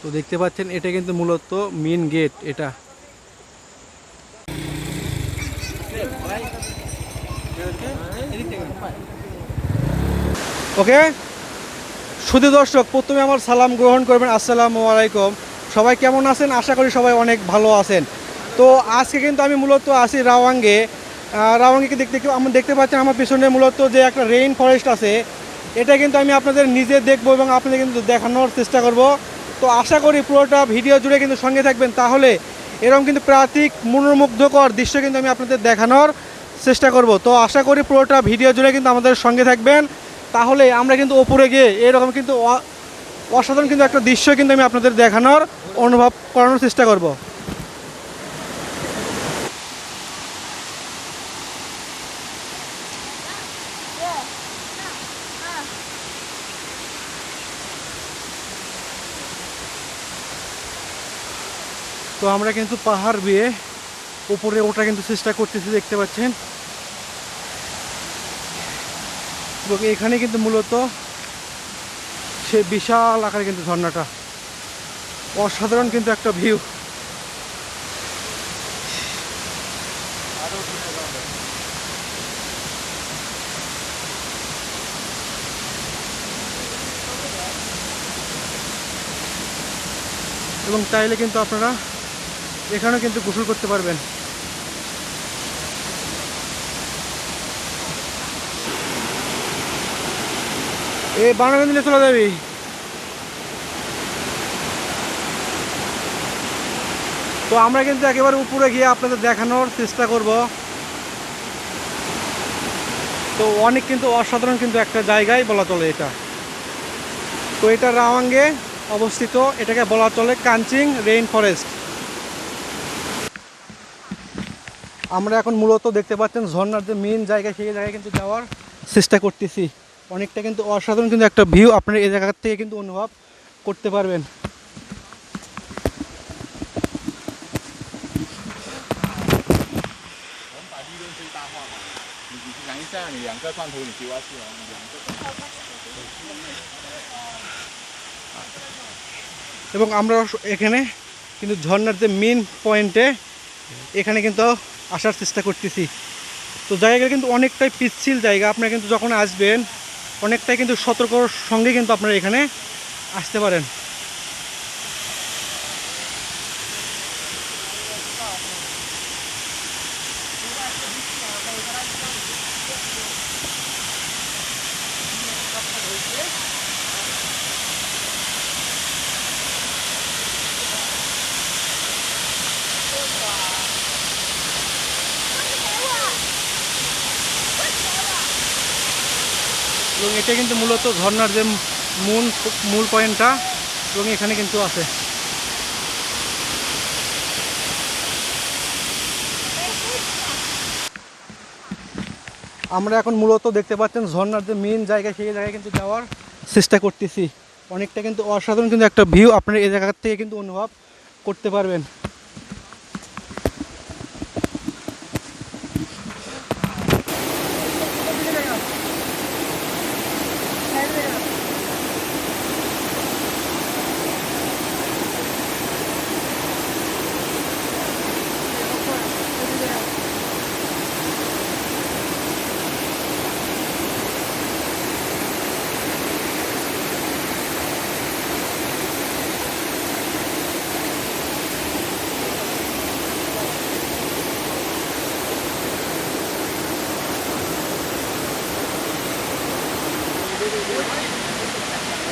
তো দেখতে পাচ্ছেন এটা কিন্তু মূলত মেন গেট এটা। ওকে শুধু দর্শক প্রথমে আমার সালাম গ্রহণ করবেন। আসসালামু আলাইকুম। সবাই কেমন আছেন? আশা করি সবাই অনেক ভালো আছেন। তো আজকে কিন্তু আমি মূলত আছি রাওয়াঙ্গে। আহ, রাওয়াঙ্গে দেখতে আমরা দেখতে পাচ্ছেন আমার পেছনে মূলত যে একটা রেইন ফরেস্ট আছে এটা কিন্তু আমি আপনাদের নিজে দেখব এবং আপনাদের কিন্তু দেখানোর চেষ্টা করব। তো আশা করি পুরোটা ভিডিও জুড়ে কিন্তু সঙ্গে থাকবেন। তাহলে এরকম কিন্তু প্রাতিক, মনোমুগ্ধকর দৃশ্য কিন্তু আমি আপনাদের দেখানোর চেষ্টা করব। তো আশা করি পুরোটা ভিডিও জুড়ে কিন্তু আমাদের সঙ্গে থাকবেন। তাহলে আমরা কিন্তু ওপরে গিয়ে এরকম কিন্তু অসাধারণ কিন্তু একটা দৃশ্য কিন্তু আমি আপনাদের দেখানোর, অনুভব করানোর চেষ্টা করব। তো আমরা কিন্তু পাহাড় বেয়ে উপরে ওটা কিন্তু চেষ্টা করতেছি দেখতে পাচ্ছেন। এবং এখানে কিন্তু মূলত সে বিশাল আকারে কিন্তু ঝর্ণাটা। অসাধারণ কিন্তু একটা ভিউ এবং চাইলে কিন্তু আপনারা এখানেও কিন্তু গোসল করতে পারবেন। এ বানাবেন দিলে চলে যাবি। তো আমরা কিন্তু একেবারে উপরে গিয়ে আপনাদের দেখানোর চেষ্টা করব। তো অনেক কিন্তু অসাধারণ কিন্তু একটা জায়গায় বলা চলে এটা। তো এটা রাওয়াঙ্গে অবস্থিত, এটাকে বলা চলে কাঞ্চিং রেইন ফরেস্ট। আমরা এখন মূলত দেখতে পাচ্ছেন ঝর্নার যে মেন জায়গা, সেই জায়গায় কিন্তু যাওয়ার চেষ্টা করতেছি। অনেকটা কিন্তু অসাধারণ কিন্তু একটা ভিউ আপনার এই জায়গার থেকে কিন্তু অনুভব করতে পারবেন। এবং আমরা এখানে কিন্তু ঝর্নার যে মেন পয়েন্টে এখানে কিন্তু আসার চেষ্টা করতেছি। তো জায়গা কিন্তু অনেকটাই পিচ্ছিল জায়গা। আপনারা কিন্তু যখন আসবেন, অনেকটাই কিন্তু সতর্কর সঙ্গে কিন্তু আপনারা এখানে আসতে পারেন। এবং এটা কিন্তু মূলত ঝর্ণার যে মূল মূল পয়েন্টটা এবং এখানে কিন্তু আছে। আমরা এখন মূলত দেখতে পাচ্ছেন ঝর্নার যে মেন জায়গা, সেই জায়গায় কিন্তু যাওয়ার চেষ্টা করতেছি। অনেকটা কিন্তু অসাধারণ কিন্তু একটা ভিউ আপনারা এই জায়গার থেকে কিন্তু অনুভব করতে পারবেন।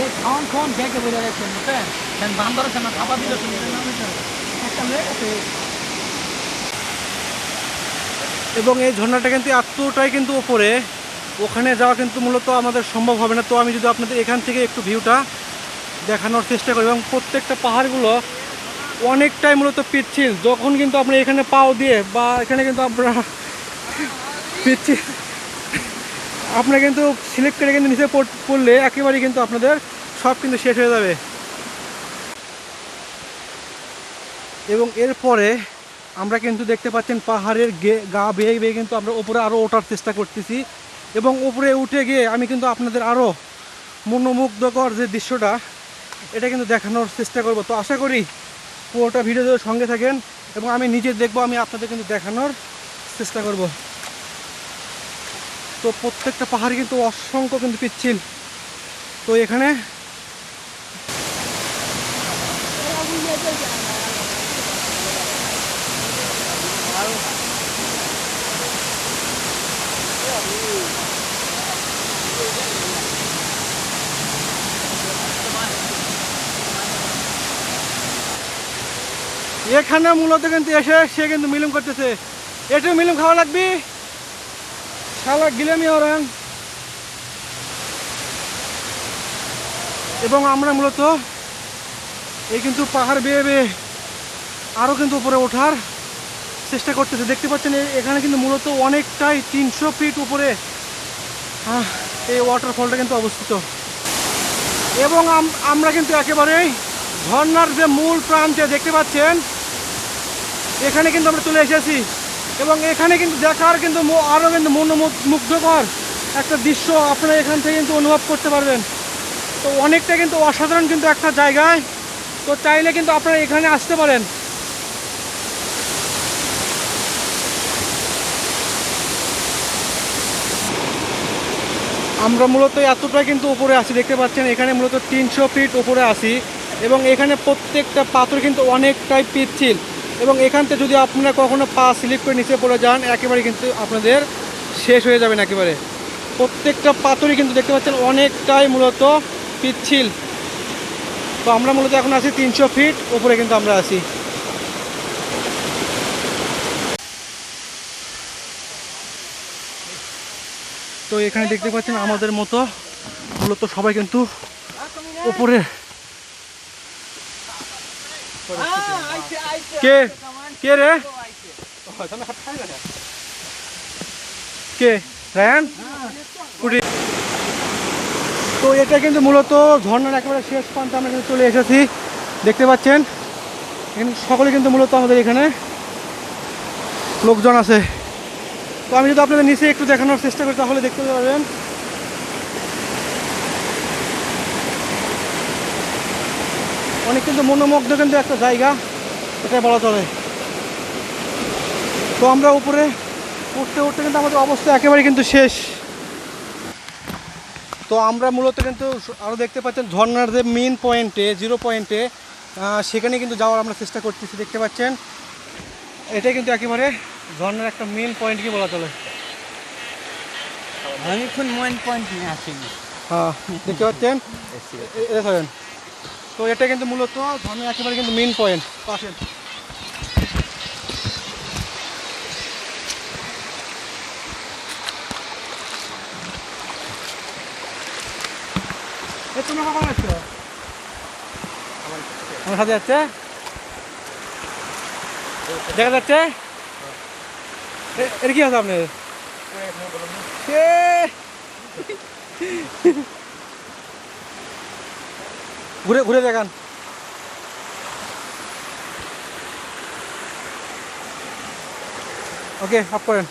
এই খাওয়ান খাওয়ান ব্যাগে বান্দর সেন খাবার দিলে একটা আছে। এবং এই ঝর্ণাটা কিন্তু এতটাই কিন্তু ওপরে, ওখানে যাওয়া কিন্তু মূলত আমাদের সম্ভব হবে না। তো আমি যদি আপনাদের এখান থেকে একটু ভিউটা দেখানোর চেষ্টা করি, এবং প্রত্যেকটা পাহাড়গুলো অনেকটাই মূলত পিচ্ছিল। যখন কিন্তু আপনি এখানে পাও দিয়ে বা এখানে কিন্তু আপনারা পিচ্ছিল আপনারা কিন্তু সিলেক্ট করে কিন্তু নিচে পড়- পড়লে একেবারেই কিন্তু আপনাদের সব কিন্তু শেষ হয়ে যাবে। এবং এরপরে আমরা কিন্তু দেখতে পাচ্ছেন পাহাড়ের গে গা বেয়ে বেয়ে কিন্তু আমরা ওপরে আরও ওঠার চেষ্টা করতেছি। এবং উপরে উঠে গিয়ে আমি কিন্তু আপনাদের আরও মনোমুগ্ধকর যে দৃশ্যটা, এটা কিন্তু দেখানোর চেষ্টা করব। তো আশা করি পুরোটা ভিডিও সঙ্গে থাকেন এবং আমি নিজে দেখব, আমি আপনাদের কিন্তু দেখানোর চেষ্টা করব। তো প্রত্যেকটা পাহাড় কিন্তু অসংখ্য কিন্তু পিচ্ছিল। তো এখানে এখানে মূলত কিন্তু এসে সে কিন্তু মিলুম করতেছে। একটু মিলুম খাওয়া লাগবি? শালা গিলামি ওরান এবং আমরা মূলত এই কিন্তু পাহাড় বেয়ে বেয়ে আরও কিন্তু উপরে ওঠার চেষ্টা করতেছে। দেখতে পাচ্ছেন এখানে কিন্তু মূলত অনেকটাই তিনশো ফিট উপরে এই ওয়াটারফলটা কিন্তু অবস্থিত। এবং আমরা কিন্তু একেবারেই ঝর্ণার যে মূল প্রান্তে দেখতে পাচ্ছেন, এখানে কিন্তু আমরা চলে এসেছি। এবং এখানে কিন্তু দেখার কিন্তু আরও কিন্তু মনোমুগ্ধকর একটা দৃশ্য আপনারা এখান থেকে কিন্তু অনুভব করতে পারবেন। তো অনেকটা কিন্তু অসাধারণ কিন্তু একটা জায়গায়। তো চাইলে কিন্তু আপনারা এখানে আসতে পারেন। আমরা মূলত এতটা কিন্তু উপরে আছি, দেখতে পাচ্ছেন, এখানে মূলত তিনশো ফিট উপরে আছি এবং এখানে প্রত্যেকটা পাথর কিন্তু অনেকটাই পিচ্ছিল। এবং এখান থেকে যদি আপনারা কখনো পা স্লিপ করে নিচে পড়ে যান, একেবারে কিন্তু আপনাদের শেষ হয়ে যাবেন একেবারে। প্রত্যেকটা পাথরই কিন্তু দেখতে পাচ্ছেন অনেকটাই মূলত পিচ্ছিল। তো আমরা মূলত এখন আছি তিনশো ফিট, উপরে কিন্তু আমরা আছি। তো এখানে দেখতে পাচ্ছেন আমাদের মতো মূলত সবাই কিন্তু উপরে। কে? কে রে? কে? রায়ান? তো এটা কিন্তু মূলত ঝর্ণার একেবারে শেষ প্রান্তে আমরা কিন্তু চলে এসেছি। দেখতে পাচ্ছেন? এখানে সকলে কিন্তু মূলত আমাদের এখানে লোকজন আছে। তো আমি যদি আপনাদের নিচে একটু দেখানোর চেষ্টা করি তাহলে দেখতে পারবেন। অনেক কিন্তু মনোমুগ্ধ কিন্তু একটা জায়গা। এটা বলা চলে। তো আমরা উপরে উঠতে উঠতে কিন্তু আমাদের অবস্থা একেবারে কিন্তু শেষ। তো আমরা মূলত কিন্তু আরও দেখতে পাচ্ছেন ঝর্নার যে মেন পয়েন্টে জিরো পয়েন্টে সেখানে কিন্তু যাওয়ার আমরা চেষ্টা করতেছি দেখতে পাচ্ছেন? এটাই কিন্তু একেবারে ঝর্নার একটা মেন পয়েন্ট কি বলা চলে? আমি এখন মন পয়েন্ট নিয়ে আসিনি। হ্যাঁ দেখতে পাচ্ছেন? তো এটা কিন্তু মূলত ঝর্নার একেবারে কিন্তু মেন পয়েন্ট পাশে। এ তোমরা কখন আসছো? আমার সাথে যাচ্ছে? দেখা যাচ্ছে? কি আছে আপনার ঘুরে ঘুরে দেখান। ওকে আপ করেন।